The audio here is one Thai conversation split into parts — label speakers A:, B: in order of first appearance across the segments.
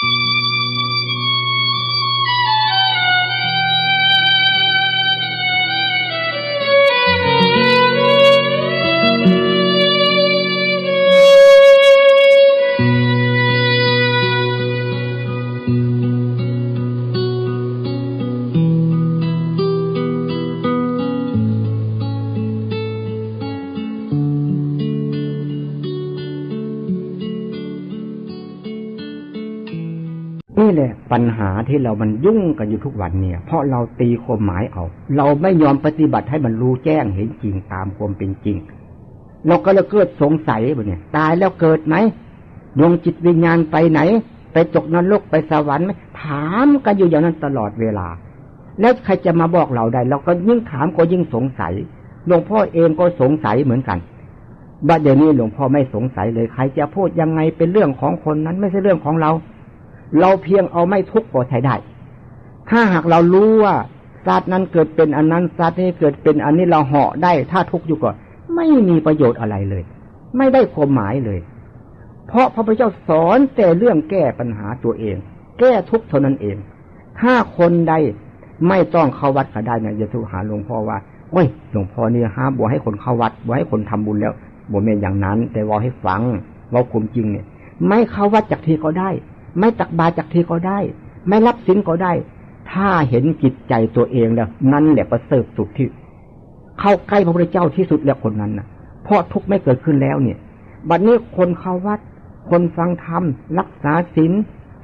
A: Thank you. นี่แหละปัญหาที่เรามันยุ่งกันอยู่ทุกวันเนี่ย เพราะเราตีความหมายเอา เราไม่ยอมปฏิบัติให้มันรู้แจ้งเห็นจริงตามความเป็นจริง เราก็เลยเกิดสงสัยแบ่เนี่ยตายแล้วเกิดไหมดวงจิตวิญญาณไปไหน ไปจกนรกไปสวรรค์ไหมถามกันอยู่อย่างนั้นตลอดเวลา แล้วใครจะมาบอกเราได้เราก็ยิ่งถามก็ยิ่งสงสัยหลวงพ่อเองก็สงสัยเหมือนกันบัดเดี๋ยวนี้หลวงพ่อไม่สงสัยเลยใครจะพูดยังไงเป็นเรื่องของคนนั้นไม่ใช่เรื่องของเรา เราเพียงเอาไม่ทุกข์ก็ใช้ได้ ถ้าหากเรารู้ว่าศาสตร์นั้นเกิดเป็นอันนั้นศาสตร์นี้เกิดเป็นอันนี้เราเหาะได้ ถ้าทุกข์อยู่ก่อน ไม่มีประโยชน์อะไรเลย ไม่ได้ความหมายเลย เพราะพระพุทธเจ้าสอนแต่เรื่องแก้ปัญหาตัวเอง แก้ทุกข์เท่านั้นเอง ถ้าคนใดไม่ต้องเข้าวัดก็ได้เนี่ยจะทูหาหลวงพ่อว่าโอ้ยหลวงพ่อเนี่ยห้ามบอกให้คนเข้าวัดบอกให้คนทำบุญแล้วบอกเมนอย่างนั้น แต่ว่าให้ฟังว่าคุมจริงเนี่ย ไม่เข้าวัดจากที่ก็ได้ ไม่ตักบาจากทีก็ได้ ไม่รับสินก็ได้ ถ้าเห็นจิตใจตัวเองแล้ว นั่นแหละประเสริฐสุดที่ เข้าใกล้พระพุทธเจ้าที่สุดแล้วคนนั้นนะเพราะทุกข์ไม่เกิดขึ้นแล้วเนี่ย บัดนี้คนเข้าวัด คนฟังธรรมรักษาศีล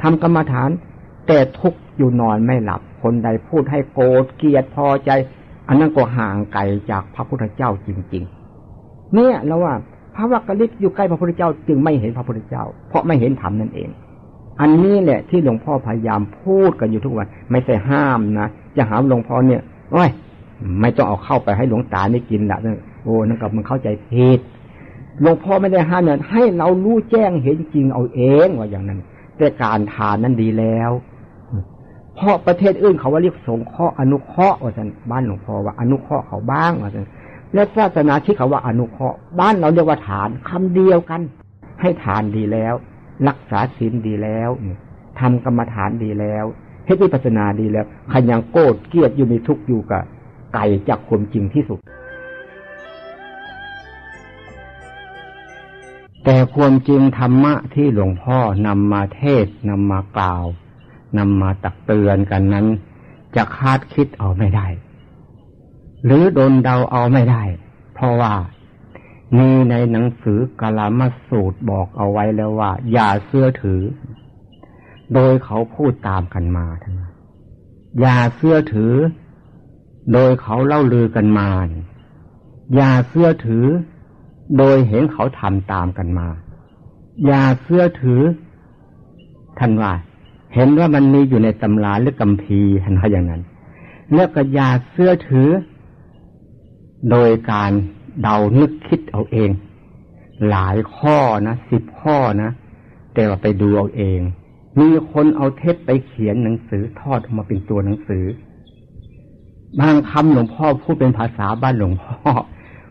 A: ทำกรรมฐาน แต่ทุกข์อยู่นอนไม่หลับ คนใดพูดให้โกรธเกลียดพอใจ อันนั้นก็ห่างไกลจากพระพุทธเจ้าจริง ๆ เนี่ยแล้วว่าพระวักกะลิกอยู่ใกล้พระพุทธเจ้าจึงไม่เห็นพระพุทธเจ้า เพราะไม่เห็นธรรมนั่นเอง อันนี้แหละที่หลวงพ่อพยายามพูดกันอยู่ทุกวัน ไม่ใช่ห้ามนะจะหาหลวงพ่อเนี่ยโอ้ยไม่ต้องเอาเข้าไปให้หลวงตานี่กินละโอ้นั่นกับมันเข้าใจผิดหลวงพ่อไม่ได้ห้ามเนี่ยให้เรารู้แจ้งเห็นจริงเอาเองว่าอย่างนั้น แต่การทานนั้นดีแล้ว เพราะประเทศอื่นเขาว่าเรียกสงเคราะห์อนุเคราะห์ว่าท่านบ้านหลวงพ่อว่าอนุเคราะห์เขาบ้างว่าท่านและศาสนาที่เขาว่าอนุเคราะห์บ้านเราเรียกว่าฐานคำเดียวกัน ให้ทานดีแล้ว รักษาศีลดีแล้วทำกรรมฐานดีแล้วเฮ็ดวิปัสนาดีแล้วขยังโกรธเกลียดอยู่มีทุกข์อยู่กับไก่จากความจริงที่สุด แต่ความจริงธรรมะที่หลวงพ่อนำมาเทศนำมากล่าวนำมาตักเตือนกันนั้น จะคาดคิดเอาไม่ได้ หรือโดนเดาเอาไม่ได้ เพราะว่า มีในหนังสือกลามาสูตรบอกเอาไว้แล้วว่า อย่าเสื้อถือ โดยเขาพูดตามกันมาทั้งนั้นอย่าเสื้อถือ โดยเขาเล่าลือกันมา อย่าเสื้อถือ โดยเห็นเขาทำตามกันมา อย่าเสื้อถือ ท่านว่า เห็นว่ามันมีอยู่ในตำราหรือกัมพีท่านว่าอย่างนั้นแล้วก็อย่าเสื้อถือ โดยการเดานึกคิด เอาเอง หลายข้อนะสิบข้อนะ แต่ว่าไปดูเอาเอง มีคนเอาเทปไปเขียนหนังสือทอดออกมาเป็นตัวหนังสือ บางคำหลวงพ่อพูดเป็นภาษาบ้านหลวงพ่อ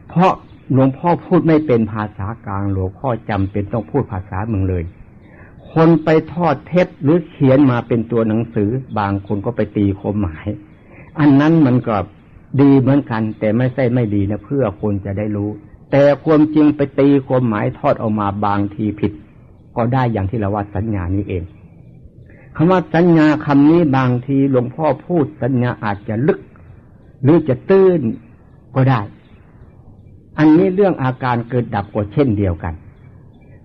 A: เพราะหลวงพ่อพูดไม่เป็นภาษากลางหลวงพ่อจำเป็นต้องพูดภาษาเมืองเลย คนไปทอดเทปหรือเขียนมาเป็นตัวหนังสือ บางคนก็ไปตีความหมาย อันนั้นมันก็ดีเหมือนกัน แต่ไม่ใช่ไม่ดีนะเพื่อคนจะได้รู้ แต่ความจริงไปตีความหมายทอดออกมาบางทีผิด ก็ได้อย่างที่เราว่าสัญญานี้เองคำว่าสัญญาคำนี้บางทีหลวงพ่อพูดสัญญาอาจจะลึก หรือจะตื้นก็ได้ อันนี้เรื่องอาการเกิดดับก็เช่นเดียวกัน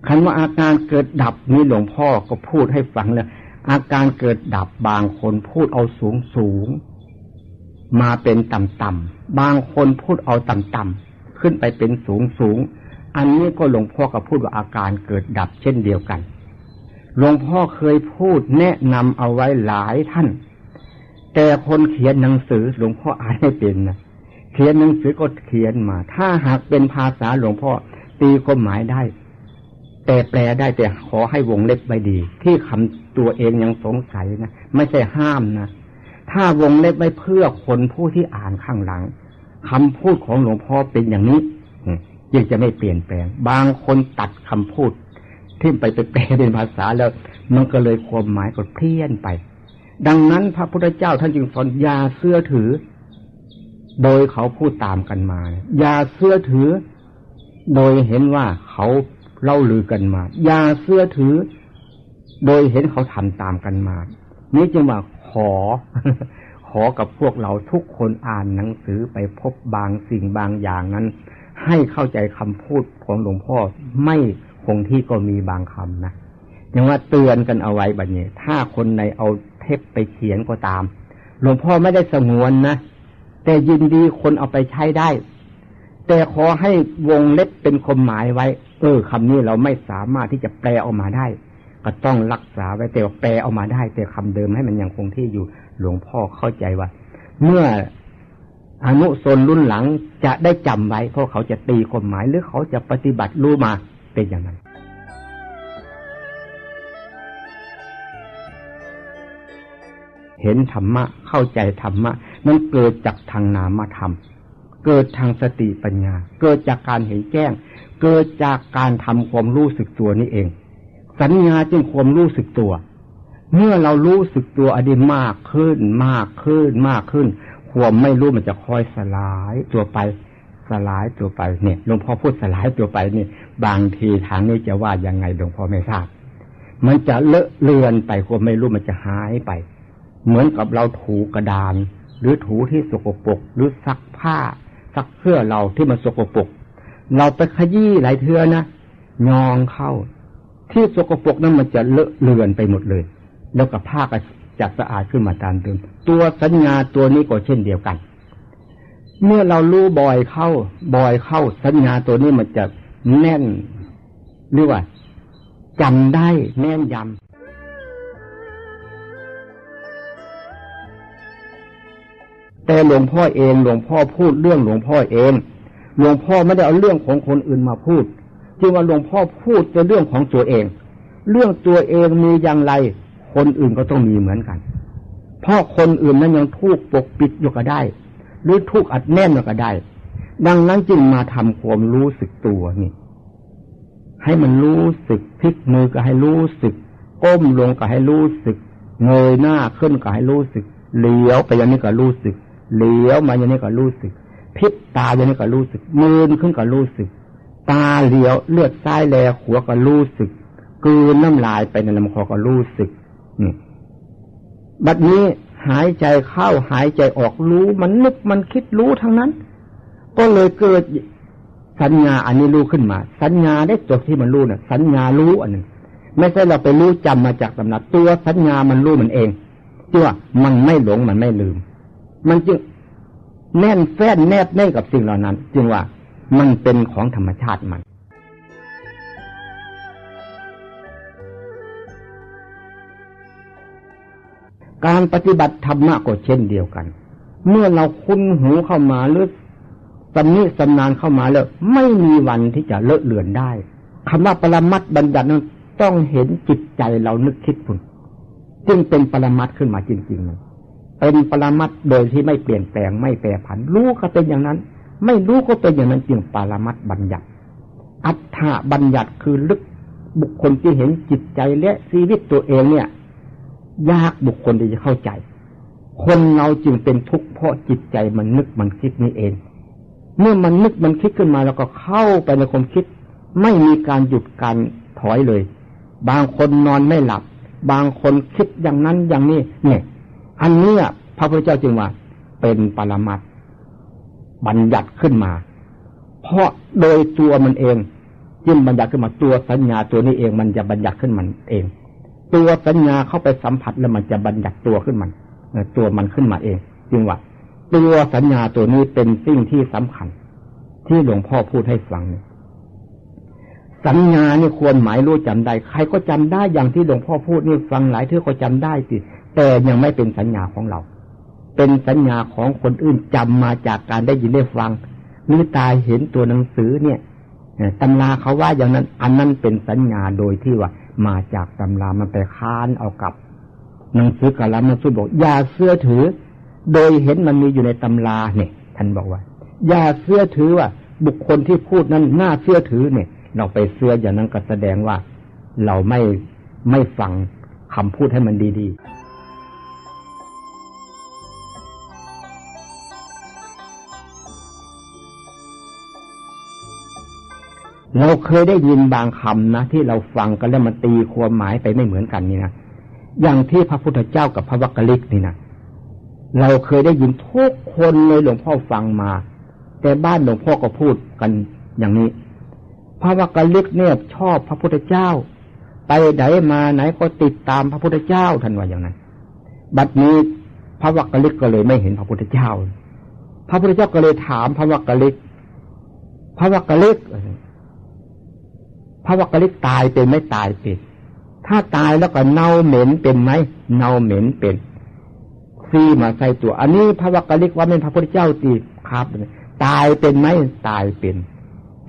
A: คำว่าอาการเกิดดับนี้หลวงพ่อก็พูดให้ฟังเลยอาการเกิดดับบางคนพูดเอาสูงสูงมาเป็นต่ำๆบางคนพูดเอาต่ำๆ ขึ้นไปเป็นสูงสูง อันนี้ก็หลวงพ่อก็พูดว่าอาการเกิดดับเช่นเดียวกัน หลวงพ่อเคยพูดแนะนำเอาไว้หลายท่าน แต่คนเขียนหนังสือหลวงพ่ออ่านไม่เป็นนะเขียนหนังสือก็เขียนมา ถ้าหากเป็นภาษาหลวงพ่อตีความหมายได้ แต่แปลได้แต่ขอให้วงเล็บไม่ดี ที่คำตัวเองยังสงสัยนะไม่ใช่ห้ามนะถ้าวงเล็บไว้เพื่อคนผู้ที่อ่านข้างหลัง คำพูดของหลวงพ่อเป็นอย่างนี้ยังจะไม่เปลี่ยนแปลง บางคนตัดคำพูดที่ไปไปแปลเป็นภาษาแล้ว มันก็เลยความหมายก็เพี้ยนไป ดังนั้นพระพุทธเจ้าท่านจึงสอนยาเสื้อถือ โดยเขาพูดตามกันมายาเสื้อถือ โดยเห็นว่าเขาเล่าลือกันมายาเสื้อถือ โดยเห็นเขาทำตามกันมา นี่จึงว่าขอ ขอกับพวกเราทุกคนอ่านหนังสือไปพบบางสิ่งบางอย่างนั้น ให้เข้าใจคำพูดของหลวงพ่อไม่คงที่ก็มีบางคำนะย่างว่าเตือนกันเอาไว้บัดนี้ ถ้าคนในเอาเทปไปเขียนก็ตาม หลวงพ่อไม่ได้สงวนนะ แต่ยินดีคนเอาไปใช้ได้ แต่ขอให้วงเล็บเป็นคมหมายไว้ เออคำนี้เราไม่สามารถที่จะแปลออกมาได้ ก็ต้องรักษาไว้แต่แปลออกมาได้ แต่คำเดิมให้มันยังคงที่อยู่ หลวงพ่อเข้าใจว่า เมื่ออนุสนรุ่นหลังจะได้จำไว้ เพราะเขาจะตีคมหมายหรือเขาจะปฏิบัติรู้มาเป็นอย่างนั้นเห็นธรรมะเข้าใจธรรมะนั้นเกิดจากทางนามธรรม เกิดทางสติปัญญา เกิดจากการเห็นแจ้ง เกิดจากการทำความรู้สึกตัวนี่เอง สัญญาจึงความรู้สึกตัว เมื่อเรารู้สึกตัวอดีมากขึ้น มากขึ้น มากขึ้นความไม่รู้มันจะค่อยสลายตัวไปสลายตัวไปเนี่ยหลวงพ่อพูดสลายตัวไปนี่ บางทีทางนี้จะว่ายังไงหลวงพ่อไม่ทราบ มันจะเลอะเลือนไปความไม่รู้มันจะหายไป เหมือนกับเราถูกระดาน หรือถูที่สกปรกหรือซักผ้าซักเสื้อเราที่มันสกปรกเราไปขยี้หลายเทือนะยองเข้า ที่สกปรกนั้นมันจะเลอะเลือนไปหมดเลย แล้วกับผ้าก็จะสะอาดขึ้นมาตามเดิมตัวสัญญาตัวนี้ก็เช่นเดียวกัน เมื่อเรารู้บ่อยเข้าบ่อยเข้า สัญญาตัวนี้มันจะแน่นหรือว่าจำได้แน่นยำแต่หลวงพ่อเองหลวงพ่อพูดเรื่องหลวงพ่อเอง หลวงพ่อไม่ได้เอาเรื่องของคนอื่นมาพูด จึงว่าหลวงพ่อพูดเป็นเรื่องของตัวเอง เรื่องตัวเองมีอย่างไร คนอื่นก็ต้องมีเหมือนกัน เพราะคนอื่นนั้นยังทุกปกปิดอยู่ก็ได้ หรือทุกอัดแน่นก็ได้ ดังนั้นจึงมาทำความรู้สึกตัวนี่ให้มันรู้สึกพลิกมือก็ให้รู้สึก ก้มลงก็ให้รู้สึก เงยหน้าขึ้นก็ให้รู้สึกเลี้ยวไปอย่างนี้ก็รู้สึกเลี้ยวมาอย่างนี้ก็รู้สึกพิษตาอย่างนี้ก็รู้สึกมือขึ้นก็รู้สึก ตาเลี้ยวเลือดซ้ายแลหัวก็รู้สึก กืนน้ำลายไปในลำคอก็รู้สึก บัดนี้หายใจเข้าหายใจออกรู้ มันนึกมันคิดรู้ทั้งนั้น ก็เลยเกิดสัญญาอันนี้รู้ขึ้นมา สัญญาได้จบที่มันรู้นะ่ะ สัญญารู้อันหนึ่งไม่ใช่เราไปรู้จำมาจากตำนักตัวสัญญามันรู้มันเองจึงว่ามันไม่หลงมันไม่ลืม มันจึงแน่นแฟ้นแนบแน่กับสิ่งเหล่านั้น จึงว่ามันเป็นของธรรมชาติมัน การปฏิบัติธรรมะก็เช่นเดียวกัน เมื่อเราคุ้นหูเข้ามาหรือสำนิสำนานเข้ามาแล้ว ไม่มีวันที่จะเลอะเลือนได้คำว่าปรมัตบัญญัตินั้นต้องเห็นจิตใจเรานึกคิดคุณจึงเป็นปรมัตขึ้นมาจริงๆมันเป็นปรมัตโดยที่ไม่เปลี่ยนแปลงไม่แปรผัน รู้ก็เป็นอย่างนั้น ไม่รู้ก็เป็นอย่างนั้นจึงปรมัตบัญญัติ อัฏฐบัญญัติคือลึกบุคคลที่เห็นจิตใจและชีวิตตัวเองเนี่ย ยากบุคคลที่จะเข้าใจ คนเราจึงเป็นทุกข์เพราะจิตใจมันนึกมันคิดนี่เอง เมื่อมันนึกมันคิดขึ้นมาแล้วก็เข้าไปในความคิด ไม่มีการหยุดการถอยเลย บางคนนอนไม่หลับ บางคนคิดอย่างนั้นอย่างนี้เนี่ย อันนี้พระพุทธเจ้าจึงว่า เป็นปรมัตบัญญัติขึ้นมา เพราะโดยตัวมันเองจึงบัญญัติขึ้นมาตัวสัญญาตัวนี้เองมันจะบัญญัติขึ้นมันเอง ตัวสัญญาเข้าไปสัมผัสแล้วมันจะบัญญัติตัวขึ้นมันตัวมันขึ้นมาเองจึงว่าตัวสัญญาตัวนี้เป็นสิ่งที่สำคัญ ที่หลวงพ่อพูดให้ฟังเนี่ยสัญญานี่ควรหมายรู้จำได้ ใครก็จำได้อย่างที่หลวงพ่อพูดนี่ฟังหลายเท่าก็จำได้สิแต่ยังไม่เป็นสัญญาของเรา เป็นสัญญาของคนอื่นจำมาจากการได้ยินได้ฟังนือตายเห็นตัวหนังสือเนี่ยตำราเขาว่าอย่างนั้น อันนั้นเป็นสัญญาโดยที่ว่า มาจากตำรามันไปค้านเอากับหนังสือกาลามันสุดบอกอย่าเสื้อถือ โดยเห็นมันมีอยู่ในตำราเนี่ย ท่านบอกว่า อย่าเสื้อถือว่า บุคคลที่พูดนั้นน่าเสื้อถือเนี่ย เราไปเสื้ออย่างนั้นก็แสดงว่า เราไม่ไม่ฟังคำพูดให้มันดี ๆ เราเคยได้ยินบางคำนะที่เราฟังกันแล้วมันตีความหมายไปไม่เหมือนกันนี่นะอย่างที่พระพุทธเจ้ากับพระวักกลิกนี่นะเราเคยได้ยินทุกคนเลยหลวงพ่อฟังมา แต่บ้านหลวงพ่อก็พูดกันอย่างนี้ พระวักกลิกเนี่ยชอบพระพุทธเจ้า ไปไหนมาไหนก็ติดตามพระพุทธเจ้าท่านว่าอย่างนั้น บัดนี้พระวักกลิกก็เลยไม่เห็นพระพุทธเจ้า พระพุทธเจ้าก็เลยถามพระวักกลิก พระวักกลิก พระวักกลิกตายเป็นไม่ตายเป็น ถ้าตายแล้วก็เน่าเหม็นเป็นไหมเน่าเหม็นเป็นซีมาใส่ตัว อันนี้พระวักกลิกว่าเป็นพระพุทธเจ้าตีครับ ตายเป็นไหมตายเป็น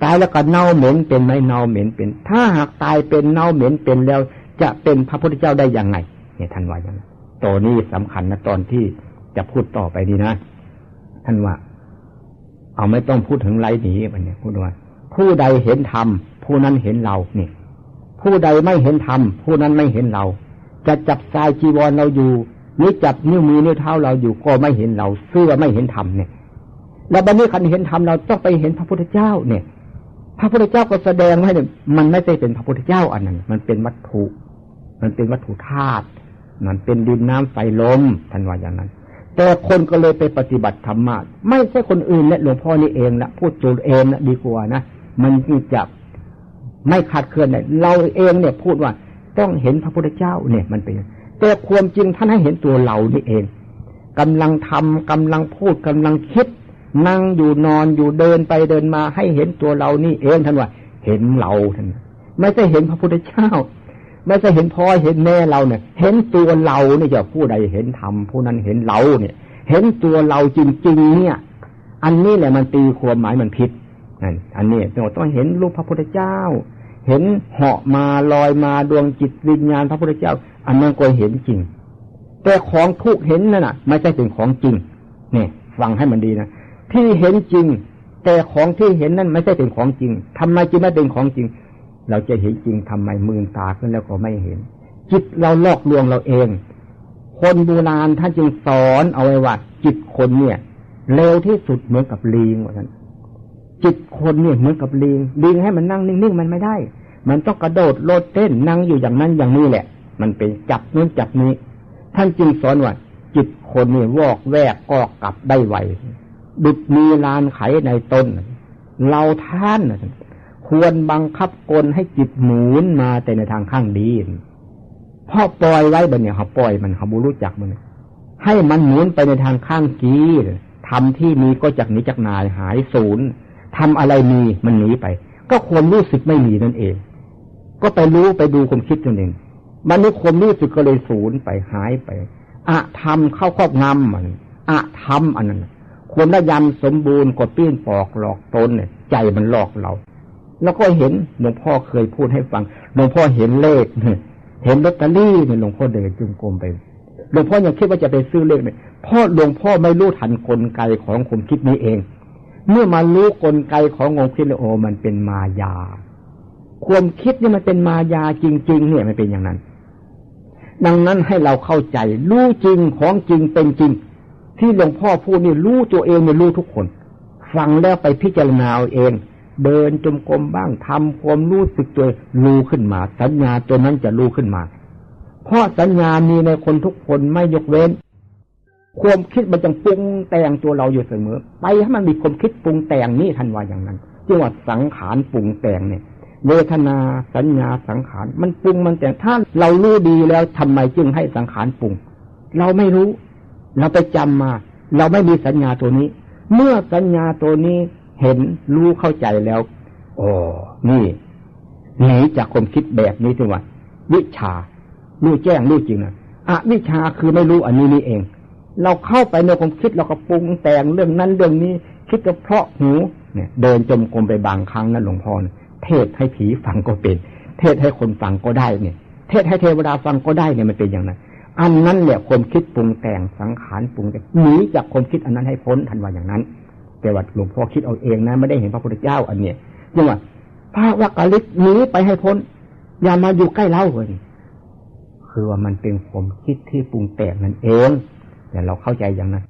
A: ตายแล้วก็เน่าเหม็นเป็นไหมเน่าเหม็นเป็น ถ้าหากตายเป็นเน่าเหม็นเป็นแล้ว จะเป็นพระพุทธเจ้าได้ยังไง เนี่ยท่านว่าอย่างนั้นตัวนี้สำคัญนะตอนที่จะพูดต่อไปดีนะ ท่านว่า เอาไม่ต้องพูดถึงไรหนีมันเนี่ยพูดว่า ผู้ใดเห็นธรรม ผู้นั้นเห็นเราเนี่ยผู้ใดไม่เห็นธรรมผู้นั้นไม่เห็นเรา จะจับสายจีวรเราอยู่หรือจับนิ้วมือนิ้วเท้าเราอยู่ก็ไม่เห็นเราเสื้อไม่เห็นธรรมเนี่ยแล้วบัดนี้คันเห็นธรรมเราต้องไปเห็นพระพุทธเจ้าเนี่ย พระพุทธเจ้าก็แสดงให้เนี่ยมันไม่ใช่เป็นพระพุทธเจ้าอันนั้น มันเป็นวัตถุ มันเป็นวัตถุธาตุมันเป็นดินน้ำไฟลมท่านว่าอย่างนั้น แต่คนก็เลยไปปฏิบัติธรรมะไม่ใช่คนอื่นและหลวงพ่อนี่เองละพูดจูเองนะดีกว่านะมันจะ ไม่ขาดเคลื่อนเลยเราเองเนี่ยพูดว่าต้องเห็นพระพุทธเจ้าเนี่ยมันเป็นแต่ความจริงท่านให้เห็นตัวเรานี่เองกำลังทำกำลังพูดกำลังคิด นั่งอยู่นอนอยู่เดินไปเดินมาให้เห็นตัวเรานี่เองท่านว่า เห็นเราท่านไม่ใช่เห็นพระพุทธเจ้า ไม่ใช่เห็นพ่อเห็นแม่เราเนี่ย เห็นตัวเราเนี่ยจะผู้ใดเห็นธรรมผู้นั้นเห็นเราเนี่ย เห็นตัวเราจริงๆเนี่ย อันนี้แหละมันตีความหมายมันผิดอันนี้เราต้องเห็นรูปพระพุทธเจ้า เห็นเหาะมาลอยมาดวงจิตวิญญาณพระพุทธเจ้า อันนั้นก็เห็นจริง แต่ของทุกเห็นนั่นน่ะ ไม่ใช่เป็นของจริงเนี่ยฟังให้มันดีนะที่เห็นจริง แต่ของที่เห็นนั่นไม่ใช่เป็นของจริงทำไมจึงไม่เป็นของจริง เราจะเห็นจริงทำไมมือตาขึ้นแล้วก็ไม่เห็น จิตเราลอกลวงเราเอง คนโบราณท่านจึงสอนเอาไว้ว่าจิตคนเนี่ยเร็วที่สุดเหมือนกับลิงว่านั้น จิตคนเนี่ยเหมือนกับลิงลิงให้มันนั่งนิ่งๆมันไม่ได้ มันต้องกระโดดโลดเต้นนั่งอยู่อย่างนั้นอย่างนี้แหละ มันเป็นจับนู้นจับนี้ ท่านจึงสอนว่า จิตคนเนี่ยวอกแวกก็กลับได้ไวดุดมีลานไขในต้น เราท่าน ควรบังคับกลให้จิตหมุนมาแต่ในทางข้างดีพอปล่อยไว้บนเนี่ยเขาปล่อยมันเขาบูรู้จักมัน ให้มันหมุนไปในทางข้างกีทำที่มีก็จากนี้จากนายหายศูนย์ ทำอะไรมีมันหนีไป ก็ความรู้สึกไม่มีนั่นเอง ก็ไปรู้ไปดูความคิดนั่นเอง มันนี้ความรู้สึกก็เลยสูญไปหายไปอะทำเข้าครอบงำมันอะทำอันนั้นความระยำสมบูรณ์กดปี้นปอกหลอกตนเนี่ย ใจมันหลอกเรา แล้วก็เห็นหลวงพ่อเคยพูดให้ฟังหลวงพ่อเห็นเลขเห็นลอตเตอรี่เนี่ยหลวงพ่อเดินจุงกรมไปหลวงพ่อยังคิดว่าจะไปซื้อเลขเนี่ยพ่อหลวงพ่อไม่รู้ทันกลไกของความคิดนี้เอง เมื่อมารู้กลไกขององค์คิดโอมันเป็นมายา ความคิดนี่มันเป็นมายาจริง ๆ เนี่ยมันเป็นอย่างนั้น ดังนั้นให้เราเข้าใจ รู้จริงของจริงเป็นจริง ที่หลวงพ่อพูดนี่รู้ตัวเองเนี่ยรู้ทุกคน ฟังแล้วไปพิจารณาเอง เดินจมกรมบ้างทำความรู้สึกตัวรู้ขึ้นมา สัญญาตัวนั้นจะรู้ขึ้นมา เพราะสัญญามีในคนทุกคนไม่ยกเว้น ความคิดมันจะปรุงแต่งตัวเราอยู่เสมอ ไปให้มันมีความคิดปรุงแต่งนี่ทันว่าอย่างนั้นจึงว่าสังขารปรุงแต่งเนี่ย เวทนาสัญญาสังขาร มันปรุงมันแต่งถ้าเรารู้ดีแล้วทำไมจึงให้สังขารปรุง เราไม่รู้ เราไปจำมา เราไม่มีสัญญาตัวนี้ เมื่อสัญญาตัวนี้เห็นรู้เข้าใจแล้วโอ้นี่หนีจากความคิดแบบนี้ถึงว่า วิชารู้แจ้งรู้จริงนะอะวิชาคือไม่รู้อันนี้นี่เอง เราเข้าไปในความคิดเราก็ปรุงแต่งเรื่องนั้นเรื่องนี้ คิดก็เพาะหูเนี่ย เดินจมกลมไปบางครั้งนั่นหลวงพ่อเทศให้ผีฟังก็เป็น เทศให้คนฟังก็ได้เนี่ย เทศให้เทวดาฟังก็ได้เนี่ยมันเป็นอย่างนั้น อันนั้นแหละความคิดปรุงแต่งสังขารปรุงแต่งหนีจากความคิดอันนั้นให้พ้นทันว่าอย่างนั้น แต่ว่าหลวงพ่อคิดเอาเองนะไม่ได้เห็นพระพุทธเจ้าอันเนี้ยจึงว่าพระวักกะลิศหนีไปให้พ้น อย่ามาอยู่ใกล้เล่าเลยคือว่ามันเป็นความคิดที่ปรุงแต่งนั่นเอง แต่เราเข้าใจอย่างนั้น